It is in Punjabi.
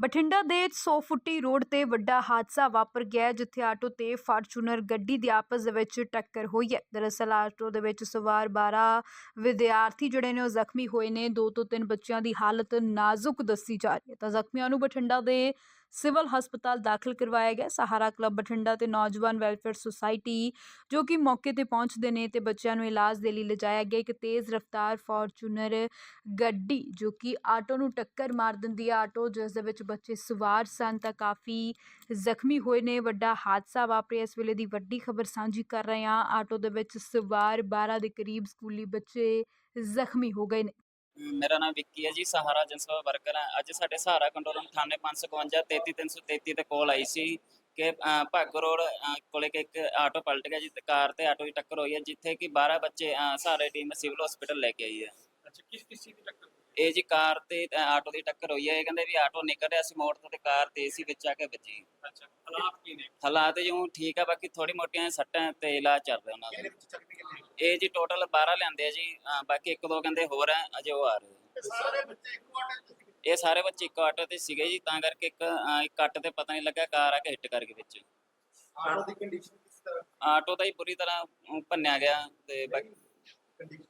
ਬਠਿੰਡਾ ਦੇ 100 ਫੁੱਟੀ ਰੋਡ ਤੇ ਵੱਡਾ ਹਾਦਸਾ ਵਾਪਰ ਗਿਆ ਹੈ, ਜਿੱਥੇ ਆਟੋ ਤੇ ਫਾਰਚੂਨਰ ਗੱਡੀ ਦੀ ਆਪਸ ਦੇ ਵਿੱਚ ਟੱਕਰ ਹੋਈ ਹੈ। ਦਰਅਸਲ ਆਟੋ ਦੇ ਵਿੱਚ ਸਵਾਰ 12 ਵਿਦਿਆਰਥੀ ਜਿਹੜੇ ਨੇ ਉਹ ਜ਼ਖਮੀ ਹੋਏ ਨੇ। ਦੋ ਤੋਂ ਤਿੰਨ ਬੱਚਿਆਂ ਦੀ ਹਾਲਤ ਨਾਜ਼ੁਕ ਦੱਸੀ ਜਾ ਰਹੀ ਹੈ। ਤਾਂ ਜ਼ਖਮੀਆਂ ਨੂੰ ਬਠਿੰਡਾ ਦੇ ਸਿਵਲ ਹਸਪਤਾਲ ਦਾਖਲ ਕਰਵਾਇਆ ਗਿਆ। ਸਹਾਰਾ ਕਲੱਬ ਬਠਿੰਡਾ ਤੇ ਨੌਜਵਾਨ ਵੈਲਫੇਅਰ ਸੁਸਾਇਟੀ ਜੋ ਕਿ ਮੌਕੇ ਤੇ ਪਹੁੰਚਦੇ ਨੇ ਤੇ ਬੱਚਿਆਂ ਨੂੰ ਇਲਾਜ ਦੇ ਲਈ ਲਿਜਾਇਆ ਗਿਆ। ਇੱਕ ਤੇਜ਼ ਰਫ਼ਤਾਰ ਫੋਰਚੂਨਰ ਗੱਡੀ ਜੋ ਕਿ ਆਟੋ ਨੂੰ ਟੱਕਰ ਮਾਰ ਦਿੰਦੀ ਹੈ ਆਟੋ ਜਿਸ ਦੇ ਵਿੱਚ ਬੱਚੇ ਸਵਾਰ ਸਨ ਤਾਂ ਕਾਫੀ ਜ਼ਖਮੀ ਹੋਏ ਨੇ। ਵੱਡਾ ਹਾਦਸਾ ਵਾਪਰਿਆ। ਇਸ ਵੇਲੇ ਦੀ ਵੱਡੀ ਖਬਰ ਸਾਂਝੀ ਕਰ ਰਹੇ ਹਾਂ। ਆਟੋ ਦੇ ਵਿੱਚ ਸਵਾਰ 12 ਦੇ ਕਰੀਬ ਸਕੂਲੀ ਬੱਚੇ ਜ਼ਖਮੀ ਹੋ ਗਏ ਨੇ। ਮੇਰਾ ਨਾਮ ਵਿੱਕੀ ਹੈ ਜੀ ਸਹਾਰਾ ਜਨਸੇਵਾ ਵਰਕਰ ਹੈ। ਅੱਜ ਸਾਡੇ ਸਹਾਰਾ ਕੰਟਰੋਲ ਰੂਮ 98552 33333 ਤੇ ਕਾਲ ਆਈ ਸੀ ਕਿ ਅ, ਭੱਗ ਰੋਡ ਅ, ਕੋਲੇ ਇੱਕ ਆਟੋ ਪਲਟ ਗਿਆ ਜਿੱਥੇ ਕਾਰ ਤੇ ਆਟੋ ਦੀ ਟੱਕਰ ਹੋਈ ਹੈ ਜਿੱਥੇ ਕਿ 12 ਬੱਚੇ ਅ, ਟੀਮ ਸਿਵਲ ਹਸਪੀਟਲ ਲੈ ਕੇ ਆਈ ਹੈ। ਅੱਛਾ ਕਿਸ ਕਿਸ ਚੀਜ਼ ਦੀ ਟੱਕਰ ਹੋਈ? ਇਹ ਜੀ ਕਾਰ ਤੇ ਅ, ਆਟੋ ਦੀ ਟੱਕਰ ਹੋਈ ਹੈ ਇਹ ਕਹਿੰਦੇ ਵੀ ਆਟੋ ਨਿਕਲ ਰਿਹਾ ਸੀ ਮੋੜ ਤੋਂ ਤੇ ਕਾਰ ਤੇਜ਼ ਸੀ ਵਿੱਚ ਆ ਕੇ ਵੱਜੀ। ਅੱਛਾ ਹਾਲਾਤ ਕੀ ਨੇ? ਹਾਲਾਤ ਠੀਕ ਆ ਬਾਕੀ ਥੋੜੀ ਮੋਟੀਆਂ ਸੱਟਾਂ ਤੇ ਇਲਾਜ ਚੱਲ ਰਿਹਾ ਉਹਨਾਂ ਦਾ। ਵਿੱਚ ਜ਼ਖਮੀ ਕਿੰਨੇ ਇਹ ਜੀ ਟੋਟਲ 12 ਲੈਂਦੇ ਆ ਜੀ। ਅ, ਬਾਕੀ ਇੱਕ ਦੋ ਕਹਿੰਦੇ ਹੋਰ ਆ ਅਜੇ ਉਹ ਆ ਰਹੇ ਆ। ਸਾਰੇ ਬੱਚੇ ਇੱਕੋ ਆਟੋ ਚ ਸੀ ਇਹ ਸਾਰੇ ਬੱਚੇ ਇੱਕ ਆਟੋ ਤੇ ਸੀਗੇ ਜੀ ਤਾਂ ਕਰਕੇ ਇੱਕ ਇੱਕ ਕੱਟ ਤੇ ਪਤਾ ਨਹੀਂ ਲੱਗਾ ਕਾਰ ਆ ਕੇ ਹਿੱਟ ਕਰ ਗਈ ਵਿੱਚ। ਆਟੋ ਦੀ ਕੰਡੀਸ਼ਨ ਕਿਸ ਤਰ੍ਹਾਂ? ਆਟੋ ਦਾ ਹੀ ਪੂਰੀ ਤਰ੍ਹਾਂ ਭੰਨਿਆ ਗਿਆ ਤੇ ਬਾਕੀ ਕੰਡੀਸ਼ਨ